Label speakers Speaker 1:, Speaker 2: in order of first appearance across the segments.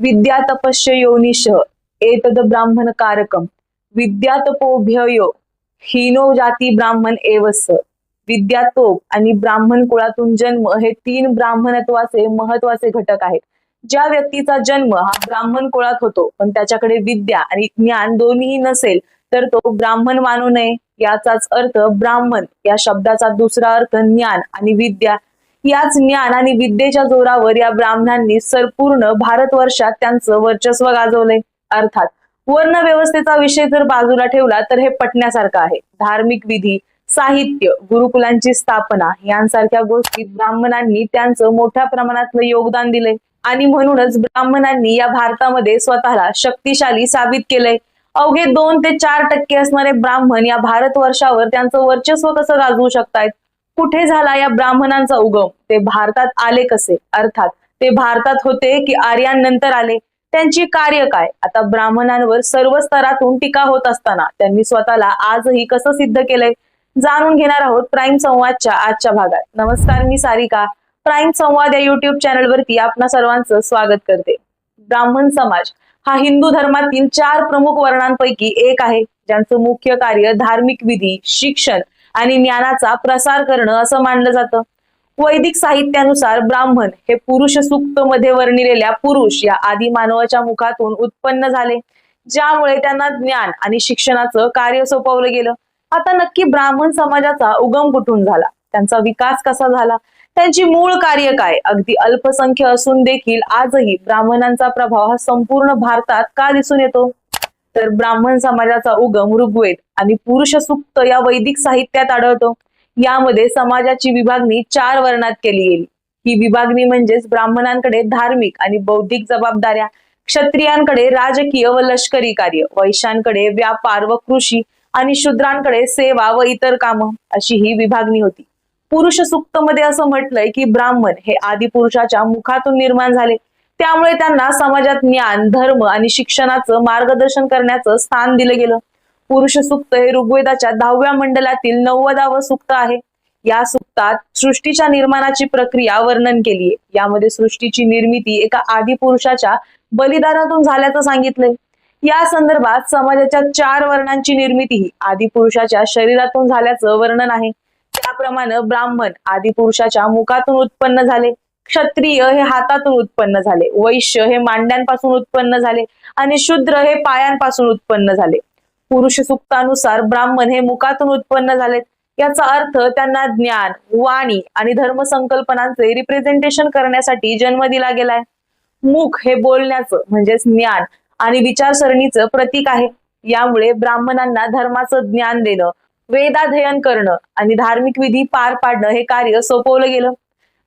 Speaker 1: विद्या तपस्य योनिश एतद ब्राह्मण कारकम। विद्या तपोभ्ययो हिनो जाती ब्राह्मण एवस। विद्या तोप आणि ब्राह्मण कुळातून जन्म हे तीन ब्राह्मणत्वाचे महत्त्वाचे घटक आहेत. ज्या व्यक्तीचा जन्म हा ब्राह्मण कुळात होतो पण त्याच्याकडे विद्या आणि ज्ञान दोन्हीही नसेल तर तो ब्राह्मण मानू नये. याचाच अर्थ ब्राह्मण या शब्दाचा दुसरा अर्थ ज्ञान आणि विद्या. याच ज्ञान आणि विद्येच्या जोरावर या ब्राह्मणांनी संपूर्ण भारतवर्षात त्यांचं वर्चस्व गाजवलंय. अर्थात वर्ण व्यवस्थेचा विषय जर बाजूला ठेवला तर हे पटण्यासारखं आहे. धार्मिक विधी साहित्य गुरुकुलांची स्थापना यांसारख्या गोष्टीत ब्राह्मणांनी त्यांचं मोठ्या प्रमाणातलं योगदान दिले आणि म्हणूनच ब्राह्मणांनी या भारतामध्ये स्वतःला शक्तिशाली साबित केलंय. अवघे दोन ते चार टक्के असणारे ब्राह्मण या भारतवर्षावर त्यांचं वर्चस्व कसं गाजवू शकतायत? कुठे झाला या ब्राह्मणांचा उगम? ते भारतात आले कसे? अर्थात ते भारतात होते की आर्यांनंतर आले? त्यांची कार्य काय? आता ब्राह्मणांवर सर्व स्तरातून टीका होत असताना त्यांनी स्वतःला आजही कसं सिद्ध केलंय? जाणून घेणार आहोत प्राईम संवादच्या आजच्या भागात. नमस्कार मी सारिका. प्राईम संवाद या युट्यूब चॅनलवरती आपणा सर्वांचं स्वागत करते. ब्राह्मण समाज हा हिंदू धर्मातील चार प्रमुख वर्णांपैकी एक आहे ज्यांचं मुख्य कार्य धार्मिक विधी शिक्षण आणि ज्ञानाचा प्रसार करणं असं मानलं जातं. वैदिक साहित्यानुसार ब्राह्मण हे पुरुष सूक्त मध्ये वर्णिलेल्या पुरुष या आदी मानवाच्या मुखातून उत्पन्न झाले ज्यामुळे त्यांना ज्ञान आणि शिक्षणाचं कार्य सोपवलं गेलं. आता नक्की ब्राह्मण समाजाचा उगम कुठून झाला? त्यांचा विकास कसा झाला? त्यांची मूळ कार्य काय? अगदी अल्पसंख्य असून देखील आजही ब्राह्मणांचा प्रभाव हा संपूर्ण भारतात का दिसून येतो? तर ब्राह्मण समाजाचा उगम ऋग्वेद आणि पुरुष सुक्त या वैदिक साहित्यात आढळतो. यामध्ये समाजाची विभागणी चार वर्णात केली गेली. ही विभागणी म्हणजेच ब्राह्मणांकडे धार्मिक आणि बौद्धिक जबाबदाऱ्या क्षत्रियांकडे राजकीय व लष्करी कार्य वैश्यांकडे व्यापार व कृषी आणि शूद्रांकडे सेवा व इतर कामं अशी ही विभागणी होती. पुरुष सुक्त मध्ये असं म्हटलंय की ब्राह्मण हे आदिपुरुषाच्या मुखातून निर्माण झाले. त्यामुळे त्यांना समाजात ज्ञान धर्म आणि शिक्षणाचं मार्गदर्शन करण्याचं स्थान दिलं गेलं. पुरुष सुक्त हे ऋग्वेदाच्या दहाव्या मंडलातील नव्वदावं सुक्त आहे. या सुक्तात सृष्टीच्या निर्माणाची प्रक्रिया वर्णन केली आहे. यामध्ये सृष्टीची निर्मिती एका आदी पुरुषाच्या बलिदानातून झाल्याचं सांगितलंय. या संदर्भात समाजाच्या चार वर्णांची निर्मिती ही आदी पुरुषाच्या शरीरातून झाल्याचं वर्णन आहे. त्याप्रमाणे ब्राह्मण आदी पुरुषाच्या मुखातून उत्पन्न झाले. क्षत्रिय हे हातातून उत्पन्न झाले. वैश्य हे मांड्यांपासून उत्पन्न झाले आणि शूद्र हे पायांपासून उत्पन्न झाले. पुरुष सुक्तानुसार ब्राह्मण हे मुखातून उत्पन्न झालेत. याचा अर्थ त्यांना ज्ञान वाणी आणि धर्म संकल्पनांचे रिप्रेझेंटेशन करण्यासाठी जन्म दिला गेलाय. मुख हे बोलण्याचं म्हणजेच ज्ञान आणि विचारसरणीचं प्रतीक आहे. यामुळे ब्राह्मणांना धर्माचं ज्ञान देणं वेदाध्ययन करणं आणि धार्मिक विधी पार पाडणं हे कार्य सोपवलं गेलं.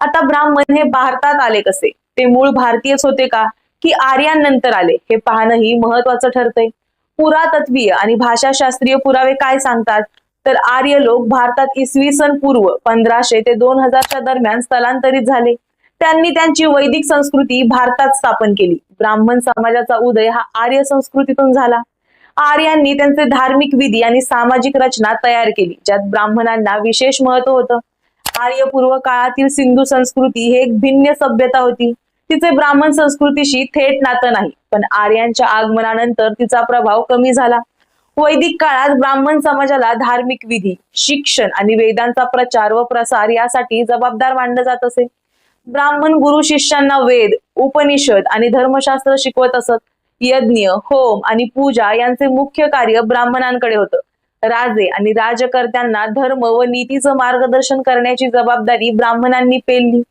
Speaker 1: आता ब्राह्मण हे भारतात आले कसे? ते मूळ भारतीयच होते का? की आर्यांनंतर आले. हे पाहणंही महत्वाचं ठरतंय. पुरातत्वीय आणि भाषाशास्त्रीय पुरावे काय सांगतात? तर आर्य लोक भारतात इसवी सन पूर्व पंधराशे ते दोन हजारच्या दरम्यान स्थलांतरित झाले. त्यांनी त्यांची वैदिक संस्कृती भारतात स्थापन केली. ब्राह्मण समाजाचा उदय हा आर्य संस्कृतीतून झाला. आर्यांनी त्यांचे धार्मिक विधी आणि सामाजिक रचना तयार केली ज्यात ब्राह्मणांना विशेष महत्त्व होतं. आर्यपूर्व काळातील सिंधू संस्कृती ही एक भिन्न सभ्यता होती. तिचे ब्राह्मण संस्कृतीशी थेट नातं नाही पण आर्यांच्या आगमनानंतर तिचा प्रभाव कमी झाला. वैदिक काळात ब्राह्मण समाजाला धार्मिक विधी शिक्षण आणि वेदांचा प्रचार व प्रसार यासाठी जबाबदार मानलं जात असे. ब्राह्मण गुरु शिष्यांना वेद उपनिषद आणि धर्मशास्त्र शिकवत असत. यज्ञ होम आणि पूजा यांचे मुख्य कार्य ब्राह्मणांकडे होतं. राजे आणि राजकर्त्यांना धर्म व नीतीचं मार्गदर्शन करण्याची जबाबदारी ब्राह्मणांनी पेलली.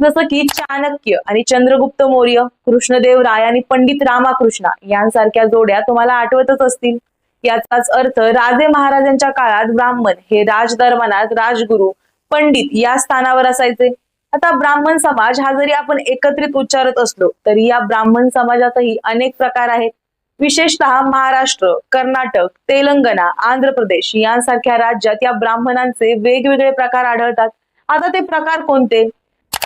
Speaker 1: जसं की चाणक्य आणि चंद्रगुप्त मौर्य कृष्णदेव राय आणि पंडित रामाकृष्णा यांसारख्या जोड्या तुम्हाला आठवतच असतील. याचाच अर्थ राजे महाराजांच्या काळात ब्राह्मण हे राजदरबारात राजगुरू पंडित या स्थानावर असायचे. आता ब्राह्मण समाज हा जरी आपण एकत्रित उच्चारत असलो तरी या ब्राह्मण समाजातही अनेक प्रकार आहेत. विशेषतः महाराष्ट्र कर्नाटक तेलंगणा आंध्र प्रदेश यांसारख्या राज्यात या ब्राह्मणांचे वेगवेगळे प्रकार आढळतात. आता ते प्रकार कोणते?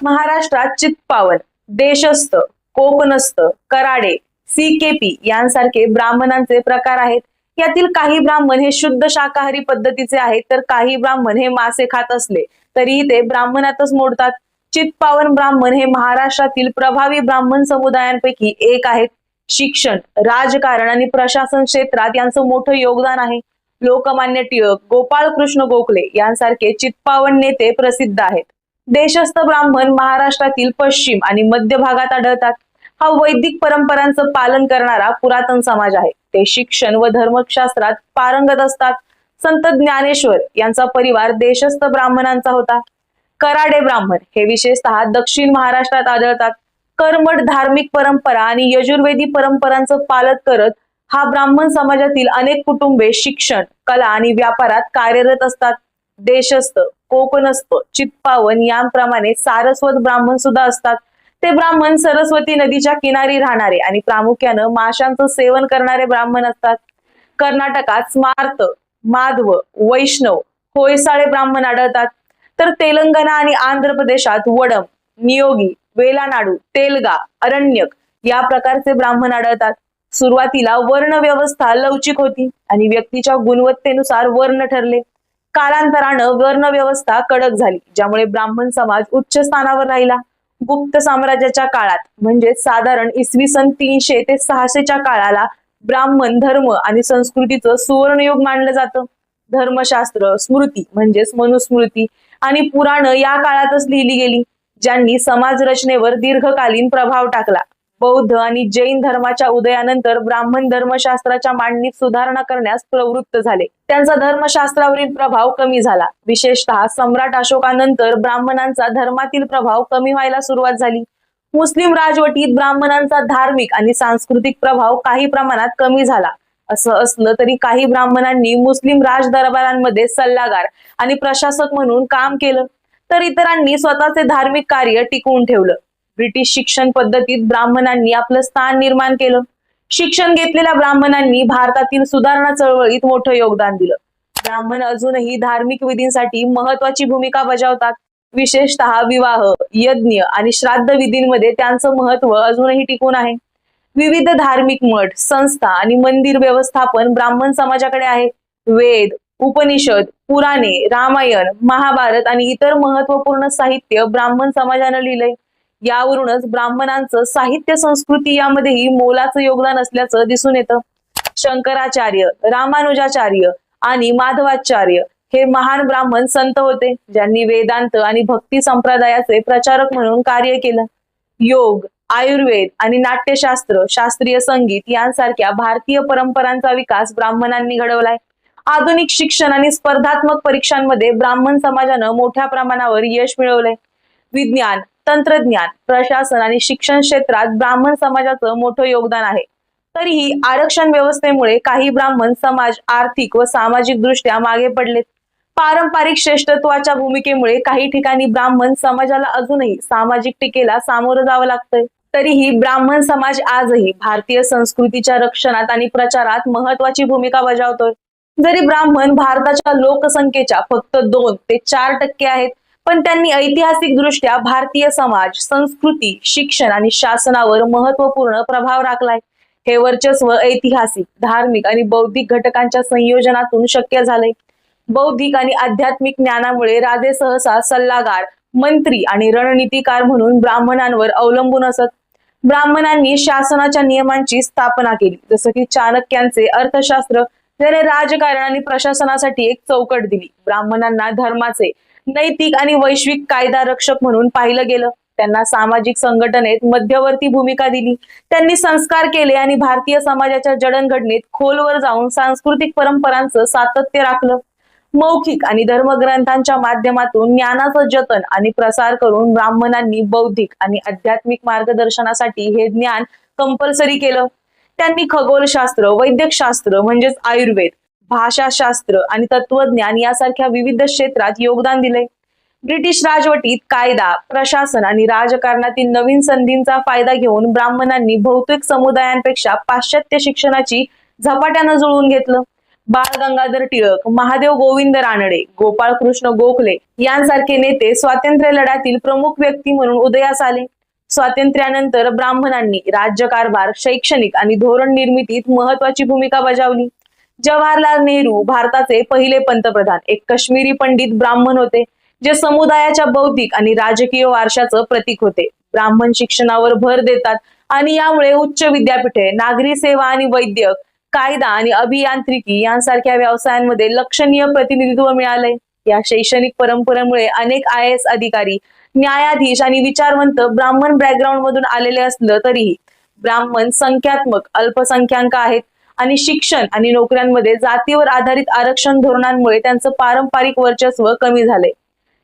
Speaker 1: महाराष्ट्रात चित्पावन देशस्थ कोकणस्थ कराडे सीकेपी यांसारखे ब्राह्मणांचे प्रकार आहेत. यातील काही ब्राह्मण हे शुद्ध शाकाहारी पद्धतीचे आहेत तर काही ब्राह्मण हे मासे खात असले तरीही ते ब्राह्मणातच मोडतात. चित्पावन ब्राह्मण हे महाराष्ट्रातील प्रभावी ब्राह्मण समुदायांपैकी एक आहेत. शिक्षण राजकारण आणि प्रशासन क्षेत्रात यांचं मोठं योगदान आहे. लोकमान्य टिळक गोपाळ कृष्ण गोखले यांसारखे चित्पावन नेते प्रसिद्ध आहेत. देशस्थ ब्राह्मण महाराष्ट्रातील पश्चिम आणि मध्य भागात आढळतात. हा वैदिक परंपरांचं पालन करणारा पुरातन समाज आहे. ते शिक्षण व धर्मशास्त्रात पारंगत असतात. संत ज्ञानेश्वर यांचा परिवार देशस्थ ब्राह्मणांचा होता. कराडे ब्राह्मण हे विशेषतः दक्षिण महाराष्ट्रात आढळतात. कर्मठ धार्मिक परंपरा आणि यजुर्वेदी परंपरांचं पालन करत हा ब्राह्मण समाजातील अनेक कुटुंबे शिक्षण कला आणि व्यापारात कार्यरत असतात. देशस्थ कोकणस्थ चित्पावन यांप्रमाणे सारस्वत ब्राह्मण सुद्धा असतात. ते ब्राह्मण सरस्वती नदीच्या किनारी राहणारे आणि प्रामुख्यानं माशांचं सेवन करणारे ब्राह्मण असतात. कर्नाटकात स्मार्त माधव वैष्णव होयसाळे ब्राह्मण आढळतात. तर तेलंगणा आणि आंध्र प्रदेशात वडम नियोगी वेलानाडू तेलगा अरण्यक या प्रकारचे ब्राह्मण आढळतात. सुरुवातीला वर्ण व्यवस्था लवचिक होती आणि व्यक्तीच्या गुणवत्तेनुसार वर्ण ठरले. कालांतरानं वर्ण व्यवस्था कडक झाली ज्यामुळे ब्राह्मण समाज उच्च स्थानावर राहिला. गुप्त साम्राज्याच्या काळात म्हणजे साधारण इसवी सन तीनशे ते सहाशेच्या काळाला ब्राह्मण धर्म आणि संस्कृतीचं सुवर्णयोग मानलं जातं. धर्मशास्त्र स्मृती म्हणजेच मनुस्मृती आणि पुराणं या काळातच लिहिली गेली. ज्यांनी समाज रचनेवर दीर्घकालीन प्रभाव टाकला. बौद्ध आणि जैन धर्माच्या उदयानंतर ब्राह्मण धर्मशास्त्राच्या मांडणीत सुधारणा करण्यास प्रवृत्त झाले. त्यांचा धर्मशास्त्रावरील प्रभाव कमी झाला. विशेषतः सम्राट अशोकानंतर ब्राह्मणांचा धर्मातील प्रभाव कमी व्हायला सुरुवात झाली. मुस्लिम राजवटीत ब्राह्मणांचा धार्मिक आणि सांस्कृतिक प्रभाव काही प्रमाणात कमी झाला. असं असलं तरी काही ब्राह्मणांनी मुस्लिम राज दरबारांमध्ये सल्लागार आणि प्रशासक म्हणून काम केलं. तर इतरांनी स्वतःचे धार्मिक कार्य टिकवून ठेवलं. ब्रिटिश शिक्षण पद्धतीत ब्राह्मणांनी आपलं स्थान निर्माण केलं. शिक्षण घेतलेल्या ब्राह्मणांनी भारतातील सुधारणा चळवळीत मोठं योगदान दिलं. ब्राह्मण अजूनही धार्मिक विधींसाठी महत्वाची भूमिका बजावतात. विशेषतः विवाह यज्ञ आणि श्राद्ध विधींमध्ये त्यांचं महत्त्व अजूनही टिकून आहे. विविध धार्मिक मठ संस्था आणि मंदिर व्यवस्थापन ब्राह्मण समाजाकडे आहे. वेद उपनिषद पुराणे रामायण महाभारत आणि इतर महत्त्वपूर्ण साहित्य ब्राह्मण समाजानं लिहिलंय. यावरूनच ब्राह्मणांचं साहित्य संस्कृती यामध्येही मोलाचं योगदान असल्याचं दिसून येतं. शंकराचार्य रामानुजाचार्य आणि माधवाचार्य हे महान ब्राह्मण संत होते ज्यांनी वेदांत आणि भक्ती संप्रदायाचे प्रचारक म्हणून कार्य केलं. योग आयुर्वेद आणि नाट्यशास्त्र शास्त्रीय संगीत यांसारख्या भारतीय परंपरांचा विकास ब्राह्मणांनी घडवलाय. आधुनिक शिक्षण आणि स्पर्धात्मक परीक्षांमध्ये ब्राह्मण समाजानं मोठ्या प्रमाणावर यश मिळवले विज्ञान तंत्रज्ञान प्रशासन आणि शिक्षण क्षेत्रात ब्राह्मण समाजाचं मोठं योगदान आहे. तरीही आरक्षण व्यवस्थेमुळे काही ब्राह्मण समाज आर्थिक व सामाजिक दृष्ट्या मागे पडलेत. पारंपरिक श्रेष्ठत्वाच्या भूमिकेमुळे काही ठिकाणी ब्राह्मण समाजाला अजूनही सामाजिक टीकेला सामोरं जावं लागतंय. तरीही ब्राह्मण समाज आजही भारतीय संस्कृतीच्या रक्षणात आणि प्रचारात महत्वाची भूमिका बजावतोय. जरी ब्राह्मण भारताच्या लोकसंख्येच्या फक्त दोन ते चार टक्के आहेत पण त्यांनी ऐतिहासिक दृष्ट्या भारतीय समाज संस्कृती शिक्षण आणि शासनावर महत्त्वपूर्ण प्रभाव राखलाय. हे वर्चस्व ऐतिहासिक धार्मिक आणि बौद्धिक घटकांच्या संयोजनातून शक्य झालंय. बौद्धिक आणि आध्यात्मिक ज्ञानामुळे राजे सहसा सल्लागार मंत्री आणि रणनीतिकार म्हणून ब्राह्मणांवर अवलंबून असत. ब्राह्मणांनी शासनाच्या नियमांची स्थापना केली जसं की चाणक्यांचे अर्थशास्त्र त्याने राजकारण आणि प्रशासनासाठी एक चौकट दिली. ब्राह्मणांना धर्माचे नैतिक आणि वैश्विक कायदा रक्षक म्हणून पाहिलं गेलं. त्यांना सामाजिक संघटनेत मध्यवर्ती भूमिका दिली. त्यांनी संस्कार केले आणि भारतीय समाजाच्या जडणघडणीत खोलवर जाऊन सांस्कृतिक परंपरांचं सातत्य राखलं. मौखिक आणि धर्मग्रंथांच्या माध्यमातून ज्ञानाचं जतन आणि प्रसार करून ब्राह्मणांनी बौद्धिक आणि आध्यात्मिक मार्गदर्शनासाठी हे ज्ञान कंपल्सरी केलं. त्यांनी खगोलशास्त्र वैद्यकशास्त्र म्हणजेच आयुर्वेद भाषाशास्त्र आणि तत्वज्ञान यासारख्या विविध क्षेत्रात योगदान दिले ब्रिटिश राजवटीत कायदा प्रशासन आणि राजकारणातील नवीन संधींचा फायदा घेऊन ब्राह्मणांनी भौतिक समुदायांपेक्षा पाश्चात्य शिक्षणाची झपाट्यानं जुळवून घेतलं. बाळ गंगाधर टिळक महादेव गोविंद रानडे गोपाळ कृष्ण गोखले यांसारखे नेते स्वातंत्र्य लढ्यातील प्रमुख व्यक्ती म्हणून उदयास आले. स्वातंत्र्यानंतर ब्राह्मणांनी राज्यकारभार शैक्षणिक आणि धोरण निर्मितीत महत्वाची भूमिका बजावली. जवाहरलाल नेहरू भारताचे पहिले पंतप्रधान. एक काश्मीरी पंडित ब्राह्मण होते जे समुदायाच्या बौद्धिक आणि राजकीय वारशाचं प्रतीक होते. ब्राह्मण शिक्षणावर भर देतात आणि यामुळे उच्च विद्यापीठे नागरी सेवा आणि वैद्यक कायदा आणि अभियांत्रिकी यांसारख्या व्यवसायांमध्ये लक्षणीय प्रतिनिधित्व मिळालंय. या शैक्षणिक परंपरेमुळे अनेक आय एस अधिकारी न्यायाधीश आणि विचारवंत ब्राह्मण बॅकग्राऊंड मधून आलेले असलं तरीही ब्राह्मण संख्यात्मक अल्पसंख्याक आहेत आणि शिक्षण आणि नोकऱ्यांमध्ये जातीवर आधारित आरक्षण धोरणांमुळे त्यांचं पारंपरिक वर्चस्व कमी झालंय.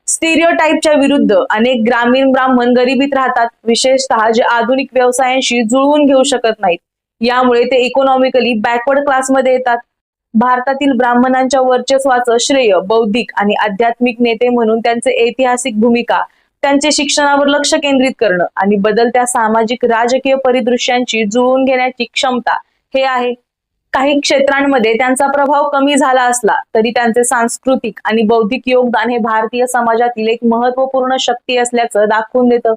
Speaker 1: स्टिरिओटाईपच्या विरुद्ध अनेक ग्रामीण ब्राह्मण गरिबीत राहतात विशेषतः जे आधुनिक व्यवसायांशी जुळवून घेऊ शकत नाहीत. यामुळे ते इकॉनॉमिकली बॅकवर्ड क्लासमध्ये येतात. भारतातील ब्राह्मणांच्या वर्चस्वाचं श्रेय बौद्धिक आणि आध्यात्मिक नेते म्हणून त्यांचे ऐतिहासिक भूमिका त्यांचे शिक्षणावर लक्ष केंद्रित करणं आणि बदलत्या सामाजिक राजकीय परिदृश्यांची जुळवून घेण्याची क्षमता हे आहे. काही क्षेत्रांमध्ये त्यांचा प्रभाव कमी झाला असला तरी त्यांचे सांस्कृतिक आणि बौद्धिक योगदान हे भारतीय समाजातील एक महत्त्वपूर्ण शक्ती असल्याचं दाखवून देतं.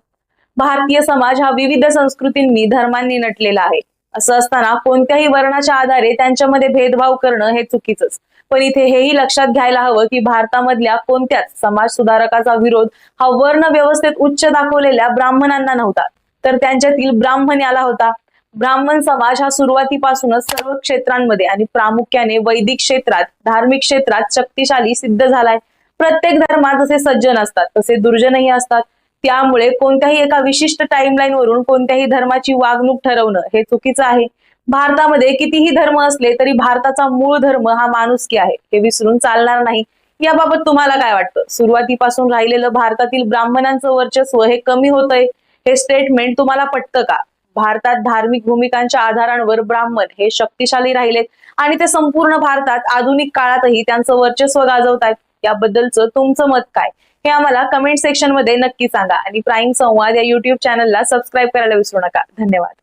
Speaker 1: भारतीय समाज हा विविध संस्कृतींनी धर्मांनी नटलेला आहे. असं असताना कोणत्याही वर्णाच्या आधारे त्यांच्यामध्ये भेदभाव करणं हे चुकीचंच. पण इथे हेही लक्षात घ्यायला हवं की भारतामधल्या कोणत्याच समाज सुधारकाचा विरोध हा वर्ण व्यवस्थेत उच्च दाखवलेल्या ब्राह्मणांना नव्हता. तर त्यांच्यातील ब्राह्मण याला होता. ब्राह्मण समाज हा सुरुवातीपासूनच सर्व क्षेत्रांमध्ये आणि प्रामुख्याने वैदिक क्षेत्रात धार्मिक क्षेत्रात शक्तिशाली सिद्ध झालाय. प्रत्येक धर्मात जसे सज्जन असतात तसे दुर्जनही असतात. त्यामुळे कोणत्याही एका विशिष्ट टाइमलाईन वरून कोणत्याही धर्माची वागणूक ठरवणं हे चुकीचं आहे. भारतामध्ये कितीही धर्म असले तरी भारताचा मूळ धर्म हा माणुसकी आहे. हे विसरून चालणार नाही. याबाबत तुम्हाला काय वाटतं? सुरुवातीपासून राहिलेलं भारतातील ब्राह्मणांचं वर्चस्व हे कमी होतंय? हे स्टेटमेंट तुम्हाला पटतं का? भारतात धार्मिक भूमिकांच्या आधारांवर ब्राह्मण हे शक्तिशाली राहिलेत आणि ते संपूर्ण भारतात आधुनिक काळातही त्यांचं वर्चस्व गाजवतायत. याबद्दलचं तुमचं मत काय? हे आम्हाला कमेंट सेक्शनमध्ये नक्की सांगा आणि प्राईम संवाद या युट्यूब चॅनलला सबस्क्राईब करायला विसरू नका. धन्यवाद.